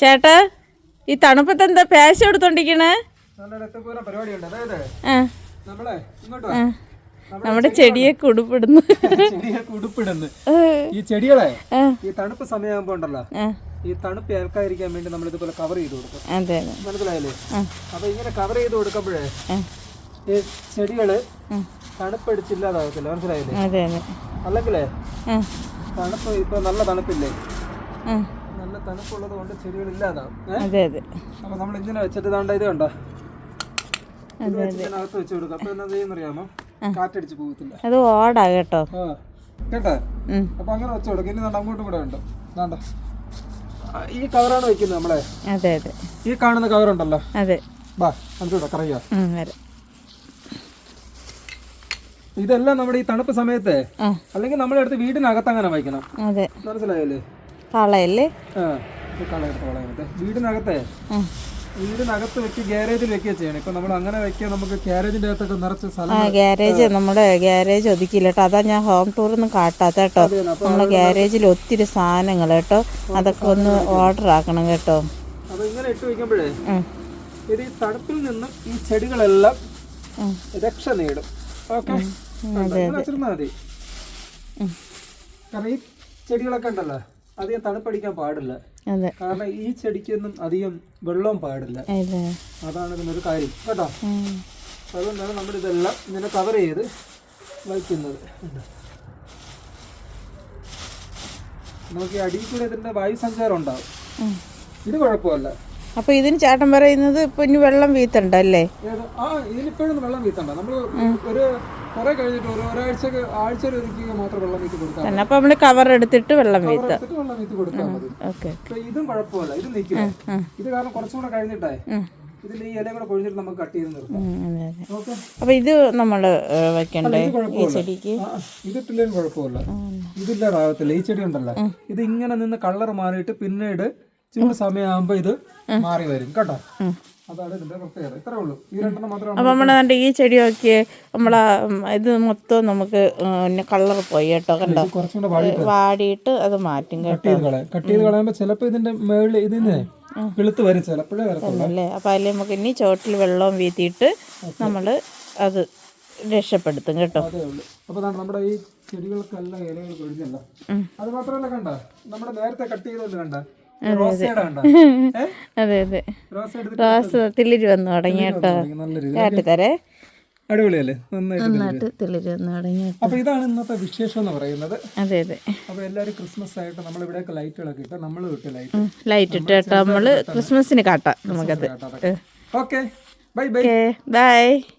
ചേട്ടാ ഈ തണുപ്പത്ത് എന്താ പാശ എടുത്തോണ്ടിരിക്കണേ. നമ്മുടെ ചെടിയെ കുടുപ്പിടുന്നു ചെടിയൊക്കെ ഉടുപ്പിടുന്നു. ഈ ചെടികളെ ഈ തണുപ്പ് സമയമാകുമ്പോ ഉണ്ടല്ലോ ഈ തണുപ്പ് ഏൽക്കാതിരിക്കാൻ വേണ്ടി നമ്മൾ ഇതുപോലെ കവർ ചെയ്ത് കൊടുക്കും. മനസ്സിലായില്ലേ. അപ്പൊ ഇങ്ങനെ കവർ ചെയ്ത് കൊടുക്കുമ്പോഴേ ഈ ചെടികൾ. തണുപ്പടിച്ചില്ലാതാകത്തില്ല മനസ്സിലായില്ലേ? അല്ലെങ്കിലേ തണുപ്പ് ഇപ്പൊ നല്ല തണുപ്പില്ലേ? നല്ല തണുപ്പുള്ളത് കൊണ്ട് ചെടികൾ ഇല്ലാതാവും. അതെ അതെ. അപ്പൊ നമ്മൾ ഇങ്ങനെ വെച്ചിട്ട് ഇതാണ്ട ഇത് കണ്ടോ? ഇത് വെച്ചിട്ട് ഇതിനകത്ത് വെച്ച് കൊടുക്കും. അപ്പൊ എന്താ ചെയ്യുന്നറിയാമോ? കാറ്റടിച്ച് പോകത്തില്ല. അത് ഓടാ കേട്ടോ. കേട്ടാ. അപ്പൊ അങ്ങനെ വെച്ച് കൊടുക്കും. ഇനി അങ്ങോട്ടും കൂടെ ഉണ്ട്. വേണ്ട ഈ കവറാണ് വെക്കുന്നത് നമ്മളെ. അതെ അതെ. ഈ കാണുന്ന കവർ ഉണ്ടല്ലോ അതെ. ബാ നമുക്ക് കറിയാ ഇതെല്ലാം നമ്മുടെ ഈ തണുപ്പ് സമയത്തെ അല്ലെങ്കിൽ അല്ലെങ്കിൽ നമ്മളെടുത്ത് വീടിനകത്ത് അങ്ങനെ വായിക്കണം. മനസ്സിലായല്ലേ? കളയല്ലേ വീടിനകത്തെ. വീടിനകത്ത് വെച്ച് ഗ്യാരേജിൽ വെക്കുക ചെയ്യണം ഇപ്പൊ നമ്മൾ അങ്ങനെ നമുക്ക് ഗ്യാരേജിന്റെ അകത്തൊക്കെ നിറച്ച് സ്ഥലം ഗ്യാരേജ് നമ്മുടെ ഗ്യാരേജ് ഒതുക്കിയില്ല കേട്ടോ. അതാ ഞാൻ ഹോം ടൂർ ഒന്നും കാട്ടാത്ത കേട്ടോ. നമ്മളെ ഗ്യാരേജിൽ ഒത്തിരി സാധനങ്ങൾ കേട്ടോ. അതൊക്കെ ഒന്ന് ഓർഡർ ആക്കണം കേട്ടോ. അപ്പൊ ഇങ്ങനെ ഇട്ട് വെക്കുമ്പോഴേ ഇത് ഈ തണുപ്പിൽ നിന്നും ഈ ചെടികളെല്ലാം. രക്ഷ നേടും. ഓക്കെ? വെച്ചിരുന്നാ മതി. ഉം. കാരണം ഈ ചെടികളൊക്കെ ഉണ്ടല്ലോ. അധികം തണുപ്പടിക്കാൻ പാടില്ല. കാരണം ഈ ചെടിക്കൊന്നും അധികം വെള്ളവും പാടില്ല. അതെ. അതാണ് ഇതിനൊരു കാര്യം. കേട്ടോ. അതുകൊണ്ടാണ് നമ്മൾ ഇതെല്ലാം ഇങ്ങനെ കവർ ചെയ്ത് വയ്ക്കുന്നത്? നമുക്ക് ഈ അടിയിൽ കൂടെ ഇതിന്റെ വായു സഞ്ചാരം ഉണ്ടാവും. ഇത് കുഴപ്പമല്ല. അപ്പൊ ഇതിന് ചേട്ടൻ പറയുന്നത് ഇപ്പൊ ഇനി വെള്ളം വീത്തണ്ടല്ലേ ഏത്? ആ വെള്ളം വീത്തണ്ട. നമ്മൾ ഒരു കുറെ കഴിഞ്ഞിട്ട് ഒരു ഒരാഴ്ചക്ക് ആഴ്ച മാത്രം വെള്ളം വീത്തി കൊടുത്താൽ അപ്പോൾ അപ്പൊ നമ്മൾ കവർ എടുത്തിട്ട് വെള്ളം വീത്ത. വെള്ളം വീത്തി കൊടുത്താൽ മതി. ഓക്കെ. ഇപ്പൊ ഇതും കുഴപ്പമില്ല. ഇത് നിൽക്കില്ല. ഇത് കാരണം അപ്പൊ ഇത് നമ്മൾ ഏ, വെക്കണ്ടേ? ഈ ചെടിക്ക് ഇതിട്ടില്ലേലും കുഴപ്പമില്ല. ഇതില്ലാതാകത്തില്ല ഈ ചെടി ഉണ്ടല്ലോ. ഇത് ഇങ്ങനെ നിന്ന് കളർ മാറിയിട്ട് പിന്നീട് ചൂട് സമയമാകുമ്പോ ഇത് മാറി വരും കേട്ടോ. അതാണ് ഇതിന്റെ പ്രത്യേകത. ഇത്രേ ഉള്ളൂ. ഈ രണ്ടെണ്ണം മാത്രമേ നമ്മുടെ ഈ ചെടിയൊക്കെ നമ്മളെ ഇത് മൊത്തം നമുക്ക് കളർ പോയി കേട്ടോ കണ്ടോ? വാടിയിട്ട്. അത് മാറ്റും കേട്ടോ ചെയ്ത് കളയാം. കട്ട് ചെയ്ത് കളയുമ്പോ ചിലപ്പോ ഇതിന്റെ മേളിൽ ഇതിന് വരും ചിലപ്പോഴേ വരത്തുള്ളൂ. അല്ലേ? അതിൽ നമുക്ക് ഇനി ചോട്ടിൽ വെള്ളവും വീത്തിയിട്ട് നമ്മൾ അത് രക്ഷപ്പെടുത്തും കേട്ടോ. നമ്മുടെ ഈ ചെടികൾക്കെല്ലാം ഇലകൾ കൊഴിഞ്ഞല്ല. അത് മാത്രമല്ല കണ്ട? നമ്മുടെ നേരത്തെ കട്ട് ചെയ്തോണ്ട് കണ്ട? കണ്ട അതെ. അതെ റോസ തിളിര് വന്നു തുടങ്ങി കേട്ടോ. കാട്ടിത്തരേ അടിപൊളിയല്ലേ? നന്നായിട്ട് തിളിര്. തുടങ്ങി. അപ്പൊ ഇതാണ് ഇന്നത്തെ വിശേഷം എന്ന് പറയുന്നത്. അതെ അതെ. അപ്പൊ എല്ലാരും ക്രിസ്മസ് ആയിട്ട് നമ്മൾ ഇവിടെയൊക്കെ ലൈറ്റുകളൊക്കെ ഇട്ട് നമ്മൾ വിട്ട് ലൈറ്റ്. ലൈറ്റ് ഇട്ട് കേട്ടോ. നമ്മൾ ക്രിസ്മസിന് കാട്ടാം നമുക്കത്. ഓക്കെ. Bye bye. ബൈ.